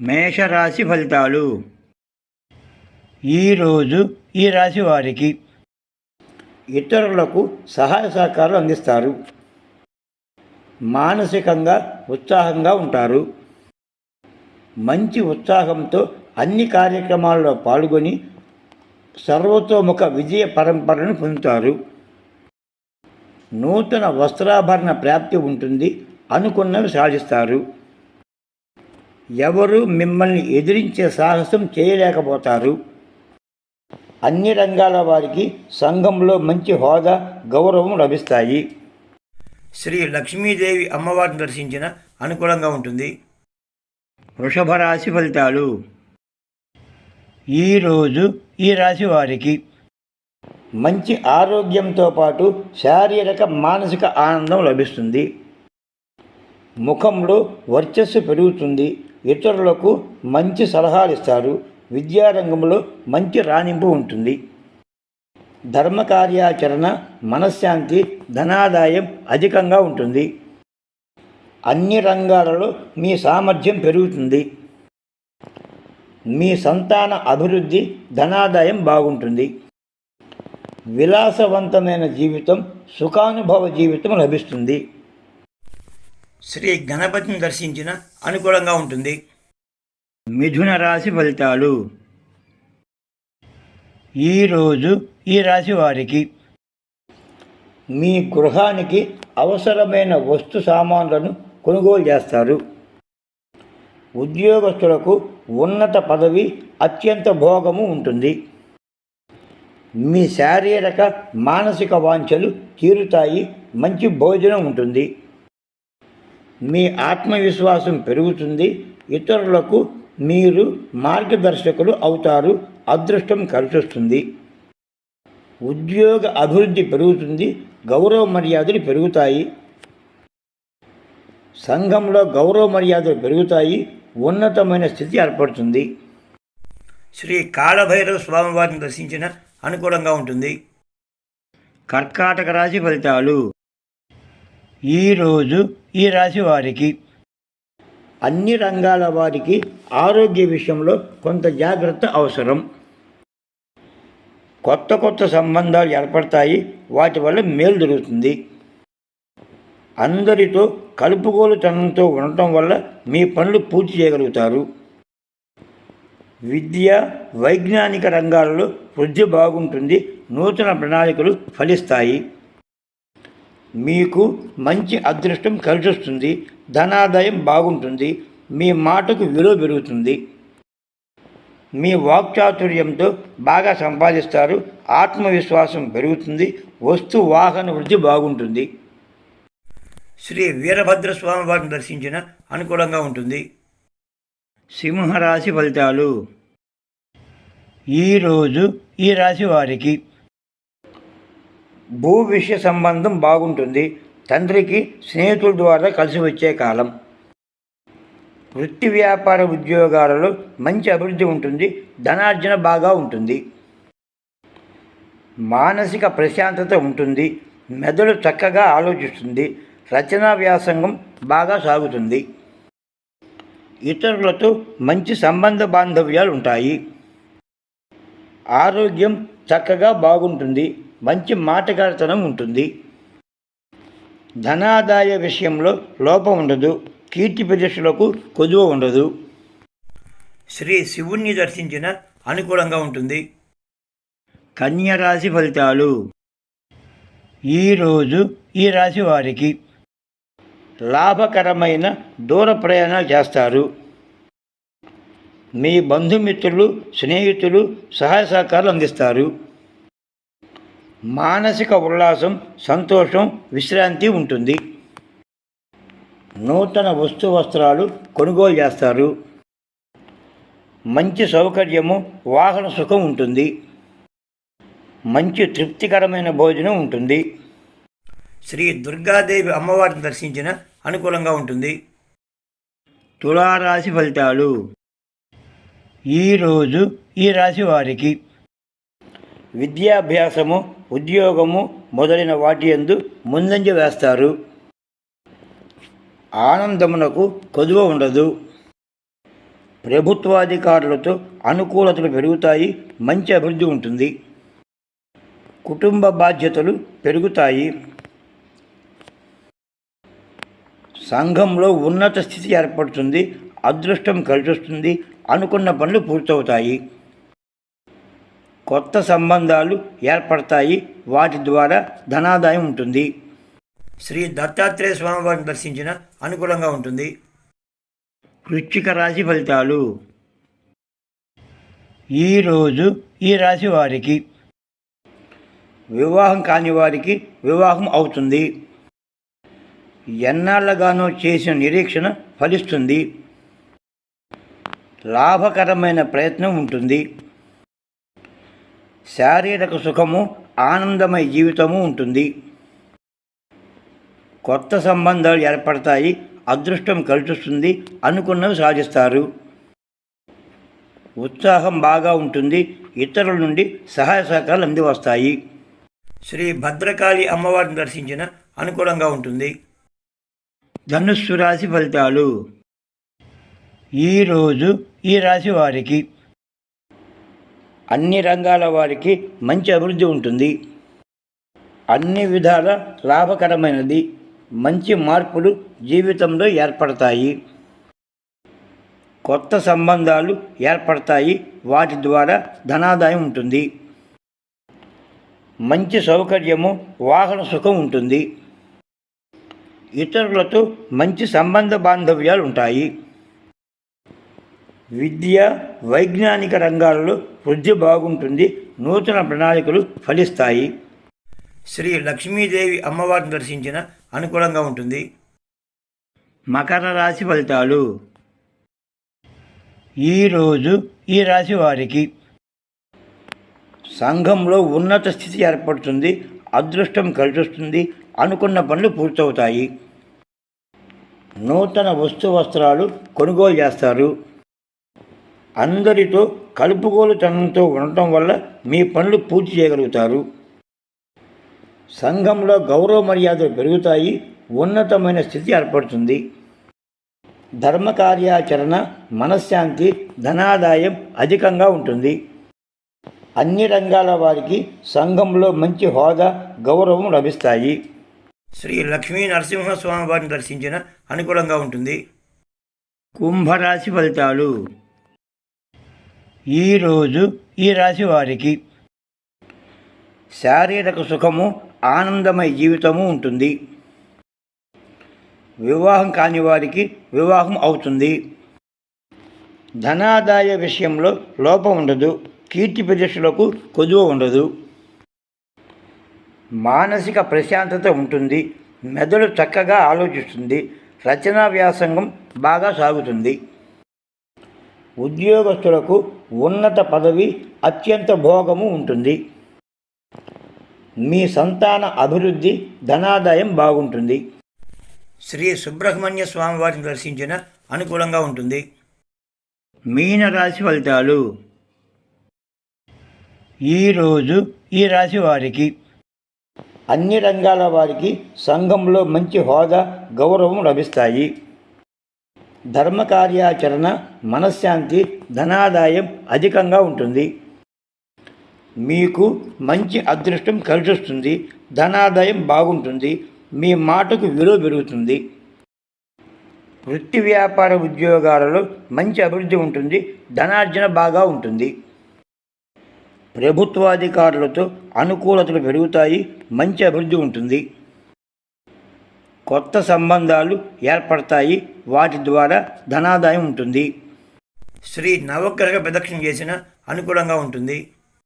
మేషరాశి ఫలితాలు. ఈరోజు ఈ రాశి వారికి ఇతరులకు సహాయ సహకారాలు అందిస్తారు. మానసికంగా ఉత్సాహంగా ఉంటారు. మంచి ఉత్సాహంతో అన్ని కార్యక్రమాల్లో పాల్గొని సర్వతోముఖ విజయ పరంపరను పొందుతారు. నూతన వస్త్రాభరణ ప్రాప్తి ఉంటుంది అనుకున్నవి సాధిస్తారు. ఎవరు మిమ్మల్ని ఎదిరించే సాహసం చేయలేకపోతారు. అన్ని రంగాల వారికి సంఘంలో మంచి హోదా గౌరవం లభిస్తాయి. శ్రీ లక్ష్మీదేవి అమ్మవారిని దర్శించిన అనుకూలంగా ఉంటుంది. వృషభ రాశి ఫలితాలు. ఈరోజు ఈ రాశి వారికి మంచి ఆరోగ్యంతో పాటు శారీరక మానసిక ఆనందం లభిస్తుంది. ముఖంలో వర్చస్సు పెరుగుతుంది. ఇతరులకు మంచి సలహాలు ఇస్తారు విద్యారంగంలో మంచి రాణింపు ఉంటుంది. ధర్మ కార్యాచరణ మనశ్శాంతి ధనాదాయం అధికంగా ఉంటుంది. అన్ని రంగాలలో మీ సామర్థ్యం పెరుగుతుంది. మీ సంతాన అభివృద్ధి ధనాదాయం బాగుంటుంది. విలాసవంతమైన జీవితం సుఖానుభవ జీవితం లభిస్తుంది. శ్రీ గణపతిని దర్శించిన అనుకూలంగా ఉంటుంది. మిథున రాశి ఫలితాలు. ఈరోజు ఈ రాశి వారికి మీ గృహానికి అవసరమైన వస్తు సామాన్లను కొనుగోలు చేస్తారు. ఉద్యోగస్తులకు ఉన్నత పదవి అత్యంత భోగము ఉంటుంది. మీ శారీరక మానసిక వాంఛలు తీరుతాయి. మంచి భోజనం ఉంటుంది. మీ ఆత్మవిశ్వాసం పెరుగుతుంది. ఇతరులకు మీరు మార్గదర్శకులు అవుతారు. అదృష్టం కలిసొస్తుంది. ఉద్యోగ అభివృద్ధి పెరుగుతుంది. గౌరవ మర్యాదలు పెరుగుతాయి. సంఘంలో గౌరవ మర్యాదలు పెరుగుతాయి. ఉన్నతమైన స్థితి ఏర్పడుతుంది. శ్రీ కాళభైరవ స్వామివారిని దర్శించిన అనుకూలంగా ఉంటుంది. కర్కాటక రాశి ఫలితాలు. ఈరోజు ఈ రాశి వారికి? అన్ని రంగాల వారికి ఆరోగ్య విషయంలో కొంత జాగ్రత్త అవసరం. కొత్త కొత్త సంబంధాలు ఏర్పడతాయి వాటి వల్ల మేలు జరుగుతుంది. అందరితో కలుపుగోలుతనంతో ఉండటం వల్ల మీ పనులు పూర్తి చేయగలుగుతారు. విద్య వైజ్ఞానిక రంగాలలో వృద్ధి బాగుంటుంది నూతన ప్రణాళికలు ఫలిస్తాయి. మీకు మంచి అదృష్టం కలిసొస్తుంది ధనాదాయం బాగుంటుంది మీ మాటకు విలువ పెరుగుతుంది. మీ వాక్చాతుర్యంతో బాగా సంపాదిస్తారు ఆత్మవిశ్వాసం పెరుగుతుంది వస్తు వాహన వృద్ధి బాగుంటుంది. శ్రీ వీరభద్ర స్వామి వారిని దర్శించిన అనుకూలంగా ఉంటుంది. సింహరాశి ఫలితాలు. ఈరోజు ఈ రాశి వారికి భూ విషయ సంబంధం బాగుంటుంది. తండ్రికి స్నేహితుల ద్వారా కలిసి వచ్చే కాలం. వృత్తి వ్యాపార ఉద్యోగాలలో మంచి అభివృద్ధి ఉంటుంది. ధనార్జన బాగా ఉంటుంది. మానసిక ప్రశాంతత ఉంటుంది. మెదడు చక్కగా ఆలోచిస్తుంది. రచనా వ్యాసంగం బాగా సాగుతుంది. ఇతరులతో మంచి సంబంధ బాంధవ్యాలు ఉంటాయి. ఆరోగ్యం చక్కగా బాగుంటుంది. మంచి మాటగారితనం ఉంటుంది. ధనాదాయ విషయంలో లోపం ఉండదు. కీర్తి ప్రతిష్టలకు కొదువ ఉండదు. శ్రీ శివుణ్ణి దర్శించిన అనుకూలంగా ఉంటుంది. కన్యరాశి ఫలితాలు. ఈరోజు ఈ రాశి వారికి లాభకరమైన దూర ప్రయాణాలు చేస్తారు. మీ బంధుమిత్రులు స్నేహితులు సహాయ సహకారాలు అందిస్తారు. మానసిక ఉల్లాసం సంతోషం విశ్రాంతి ఉంటుంది. నూతన వస్తు వస్త్రాలు కొనుగోలు చేస్తారు. మంచి సౌకర్యము వాహన సుఖం ఉంటుంది. మంచి తృప్తికరమైన భోజనం ఉంటుంది. శ్రీ దుర్గాదేవి అమ్మవారిని దర్శించిన అనుకూలంగా ఉంటుంది. తులారాశి ఫలితాలు. ఈరోజు ఈ రాశి వారికి విద్యాభ్యాసము ఉద్యోగము మొదలైన వాటి యందు ముందంజ వేస్తారు. ఆనందమునకు కొదువ ఉండదు. ప్రభుత్వాధికారులతో అనుకూలతలు పెరుగుతాయి మంచి అభివృద్ధి ఉంటుంది. కుటుంబ బాధ్యతలు పెరుగుతాయి. సంఘంలో ఉన్నత స్థితి ఏర్పడుతుంది అదృష్టం కలిసొస్తుంది అనుకున్న పనులు పూర్తవుతాయి. కొత్త సంబంధాలు ఏర్పడతాయి. వాటి ద్వారా ధనాదాయం ఉంటుంది. శ్రీ దత్తాత్రేయ స్వామివారిని దర్శించిన అనుకూలంగా ఉంటుంది. వృశ్చిక రాశి ఫలితాలు. ఈరోజు ఈ రాశి వారికి వివాహం కాని వారికి వివాహం అవుతుంది. ఎన్నాళ్ళగానో చేసిన నిరీక్షణ ఫలిస్తుంది. లాభకరమైన ప్రయత్నం ఉంటుంది. శారీరక సుఖము ఆనందమయ జీవితము ఉంటుంది. కొత్త సంబంధాలు ఏర్పడతాయి అదృష్టం కలిసొస్తుంది అనుకున్నవి సాధిస్తారు. ఉత్సాహం బాగా ఉంటుంది ఇతరుల నుండి సహాయ సహకారాలు అంది వస్తాయి శ్రీ భద్రకాళి అమ్మవారిని దర్శించిన అనుకూలంగా ఉంటుంది. ధనుస్సు రాశి ఫలితాలు. ఈరోజు ఈ రాశి వారికి అన్ని రంగాల వారికి మంచి అభివృద్ధి ఉంటుంది. అన్ని విధాల లాభకరమైనది మంచి మార్పులు జీవితంలో ఏర్పడతాయి. కొత్త సంబంధాలు ఏర్పడతాయి వాటి ద్వారా ధనాదాయం ఉంటుంది. మంచి సౌకర్యము వాహన సుఖం ఉంటుంది. ఇతరులతో మంచి సంబంధ బాంధవ్యాలు ఉంటాయి. విద్య వైజ్ఞానిక రంగాలలో వృద్ధి బాగుంటుంది నూతన ప్రణాళికలు ఫలిస్తాయి. శ్రీ లక్ష్మీదేవి అమ్మవారిని దర్శించిన అనుకూలంగా ఉంటుంది. మకర రాశి ఫలితాలు. ఈరోజు ఈ రాశి వారికి సంఘంలో ఉన్నత స్థితి ఏర్పడుతుంది అదృష్టం కలిసొస్తుంది అనుకున్న పనులు పూర్తవుతాయి. నూతన వస్తు వస్త్రాలు కొనుగోలు చేస్తారు. అందరితో కలుపుగోలుతనంతో ఉండటం వల్ల మీ పనులు పూర్తి చేయగలుగుతారు. సంఘంలో గౌరవ మర్యాదలు పెరుగుతాయి ఉన్నతమైన స్థితి ఏర్పడుతుంది. ధర్మ కార్యాచరణ మనశ్శాంతి ధనాదాయం అధికంగా ఉంటుంది. అన్ని రంగాల వారికి సంఘంలో మంచి హోదా గౌరవం లభిస్తాయి. శ్రీ లక్ష్మీ నరసింహస్వామి వారిని దర్శించిన అనుకూలంగా ఉంటుంది. కుంభరాశి ఫలితాలు ఈరోజు ఈ రాశి వారికి శారీరక సుఖము ఆనందమయ జీవితము ఉంటుంది. వివాహం కాని వారికి వివాహం అవుతుంది. ధనాదాయ విషయంలో లోపం ఉండదు. కీర్తి ప్రతిష్టలకు కొదువ ఉండదు. మానసిక ప్రశాంతత ఉంటుంది. మెదడు చక్కగా ఆలోచిస్తుంది. రచనా వ్యాసంగం బాగా సాగుతుంది. ఉద్యోగస్తులకు ఉన్నత పదవి అత్యంత భోగము ఉంటుంది. మీ సంతాన అభివృద్ధి ధనాదాయం బాగుంటుంది. శ్రీ సుబ్రహ్మణ్య స్వామి వారిని దర్శించిన అనుకూలంగా ఉంటుంది. మీనరాశి ఫలితాలు. ఈరోజు ఈ రాశి వారికి అన్ని రంగాల వారికి సంఘంలో మంచి హోదా గౌరవం లభిస్తాయి. ధర్మ కార్యాచరణ మనశ్శాంతి ధనాదాయం అధికంగా ఉంటుంది. మీకు మంచి అదృష్టం కలిసొస్తుంది. ధనాదాయం బాగుంటుంది. మీ మాటకు విలువ పెరుగుతుంది. వృత్తి వ్యాపార ఉద్యోగాలలో మంచి అభివృద్ధి ఉంటుంది. ధనార్జన బాగా ఉంటుంది. ప్రభుత్వాధికారులతో అనుకూలతలు పెరుగుతాయి. మంచి అభివృద్ధి ఉంటుంది. కొత్త సంబంధాలు ఏర్పడతాయి. వాటి ద్వారా ధనాదాయం ఉంటుంది. శ్రీ నవగ్రహ ప్రదక్షిణ చేసిన అనుకూలంగా ఉంటుంది.